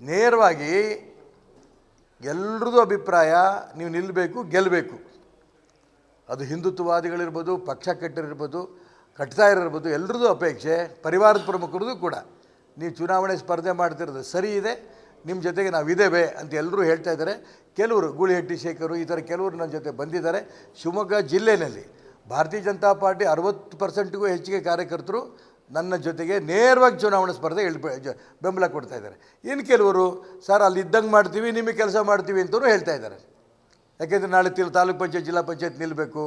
ನೇರವಾಗಿ ಎಲ್ರದ್ದು ಅಭಿಪ್ರಾಯ, ನೀವು ನಿಲ್ಲಬೇಕು ಗೆಲ್ಲಬೇಕು ಅದು ಹಿಂದುತ್ವವಾದಿಗಳಿರ್ಬೋದು ಪಕ್ಷ ಕಟ್ಟರಿರ್ಬೋದು ಕಟ್ತಾ ಇರಿರ್ಬೋದು ಎಲ್ರದ್ದು ಅಪೇಕ್ಷೆ, ಪರಿವಾರದ ಪ್ರಮುಖರದ್ದು ಕೂಡ. ನೀವು ಚುನಾವಣೆ ಸ್ಪರ್ಧೆ ಮಾಡ್ತಿರೋದು ಸರಿ ಇದೆ, ನಿಮ್ಮ ಜೊತೆಗೆ ನಾವು ನಾವಿದ್ದೇವೆ ಅಂತ ಎಲ್ಲರೂ ಹೇಳ್ತಾ ಇದ್ದಾರೆ. ಕೆಲವರು, ಗೂಳಿಹಟ್ಟಿ ಶೇಖರು, ಈ ಥರ ಕೆಲವರು ನನ್ನ ಜೊತೆ ಬಂದಿದ್ದಾರೆ. ಶಿವಮೊಗ್ಗ ಜಿಲ್ಲೆಯಲ್ಲಿ ಭಾರತೀಯ ಜನತಾ ಪಾರ್ಟಿ ಅರವತ್ತು ಪರ್ಸೆಂಟ್ಗೂ ಹೆಚ್ಚಿಗೆ ಕಾರ್ಯಕರ್ತರು ನನ್ನ ಜೊತೆಗೆ ನೇರವಾಗಿ ಚುನಾವಣಾ ಸ್ಪರ್ಧೆ ಇಳ್ ಬೆಂಬಲ ಕೊಡ್ತಾ ಇದ್ದಾರೆ. ಇನ್ನು ಕೆಲವರು, ಸರ್ ಅಲ್ಲಿ ಇದ್ದಂಗೆ ಮಾಡ್ತೀವಿ, ನಿಮಗೆ ಕೆಲಸ ಮಾಡ್ತೀವಿ ಅಂತಲೂ ಹೇಳ್ತಾ ಇದ್ದಾರೆ. ಯಾಕೆಂದರೆ ನಾಳೆ ತಿರು ತಾಲೂಕು ಪಂಚಾಯತ್, ಜಿಲ್ಲಾ ಪಂಚಾಯತ್ ನಿಲ್ಲಬೇಕು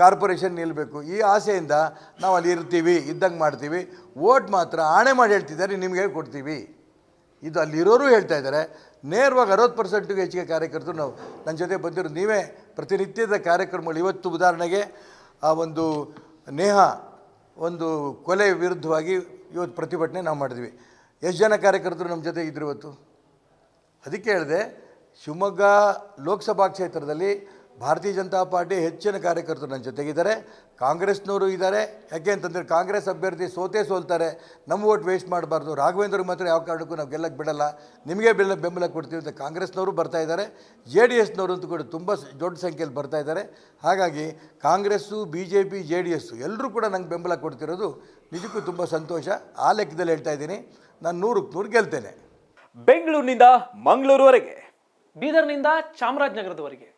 ಕಾರ್ಪೊರೇಷನ್ ನಿಲ್ಲಬೇಕು ಈ ಆಸೆಯಿಂದ ನಾವು ಅಲ್ಲಿ ಇರ್ತೀವಿ, ಇದ್ದಂಗೆ ಮಾಡ್ತೀವಿ. ಓಟ್ ಮಾತ್ರ ಆಣೆ ಮಾಡಿ ಹೇಳ್ತಿದ್ದಾರೆ, ನಿಮಗೆ ಕೊಡ್ತೀವಿ. ಇದು ಅಲ್ಲಿರೋರು ಹೇಳ್ತಾ ಇದ್ದಾರೆ. ನೇರವಾಗಿ ಅರವತ್ತು ಪರ್ಸೆಂಟಿಗೂ ಹೆಚ್ಚಿಗೆ ಕಾರ್ಯಕರ್ತರು ನಾವು ನನ್ನ ಜೊತೆ ಬಂದಿರೋ ನೀವೇ. ಪ್ರತಿನಿತ್ಯದ ಕಾರ್ಯಕ್ರಮಗಳು. ಇವತ್ತು ಉದಾಹರಣೆಗೆ, ಆ ಒಂದು ನೇಹ ಒಂದು ಕೊಲೆ ವಿರುದ್ಧವಾಗಿ ಇವತ್ತು ಪ್ರತಿಭಟನೆ ನಾವು ಮಾಡಿದ್ವಿ. ಎಷ್ಟು ಜನ ಕಾರ್ಯಕರ್ತರು ನಮ್ಮ ಜೊತೆ ಇದ್ರು ಇವತ್ತು? ಅದಕ್ಕೆ ಹೇಳಿದೆ, ಶಿವಮೊಗ್ಗ ಲೋಕಸಭಾ ಕ್ಷೇತ್ರದಲ್ಲಿ ಭಾರತೀಯ ಜನತಾ ಪಾರ್ಟಿ ಹೆಚ್ಚಿನ ಕಾರ್ಯಕರ್ತರು ನನ್ನ ಜೊತೆಗಿದ್ದಾರೆ ಕಾಂಗ್ರೆಸ್ನವರು ಇದ್ದಾರೆ. ಯಾಕೆ ಅಂತಂದರೆ ಕಾಂಗ್ರೆಸ್ ಅಭ್ಯರ್ಥಿ ಸೋತೇ ಸೋಲ್ತಾರೆ. ನಮ್ಮ ಓಟ್ ವೇಸ್ಟ್ ಮಾಡಬಾರ್ದು. ರಾಘವೇಂದ್ರ ಮಾತ್ರ ಯಾವ ಕಾರಣಕ್ಕೂ ನಾವು ಗೆಲ್ಲಕ್ಕೆ ಬಿಡಲ್ಲ. ನಿಮಗೆ ಬೆಲ್ಲ ಬೆಂಬಲ ಕೊಡ್ತೀವಿ ಅಂತ ಕಾಂಗ್ರೆಸ್ನವರು ಬರ್ತಾ ಇದ್ದಾರೆ. ಜೆ ಡಿ ಎಸ್ನವರು ಅಂತೂ ಕೂಡ ತುಂಬ ದೊಡ್ಡ ಸಂಖ್ಯೆಯಲ್ಲಿ ಬರ್ತಾ ಇದ್ದಾರೆ. ಹಾಗಾಗಿ Congress, B J P, J D S ಎಲ್ಲರೂ ಕೂಡ ನಂಗೆ ಬೆಂಬಲ ಕೊಡ್ತಿರೋದು ನಿಜಕ್ಕೂ ತುಂಬ ಸಂತೋಷ. ಆ ಲೆಕ್ಕದಲ್ಲಿ ಹೇಳ್ತಾ ಇದ್ದೀನಿ. ನಾನು ನೂರಕ್ಕೆ ನೂರು ಗೆಲ್ತೇನೆ. ಬೆಂಗಳೂರಿನಿಂದ ಮಂಗಳೂರುವರೆಗೆ. ಬೀದರ್ನಿಂದ ಚಾಮರಾಜನಗರದವರೆಗೆ.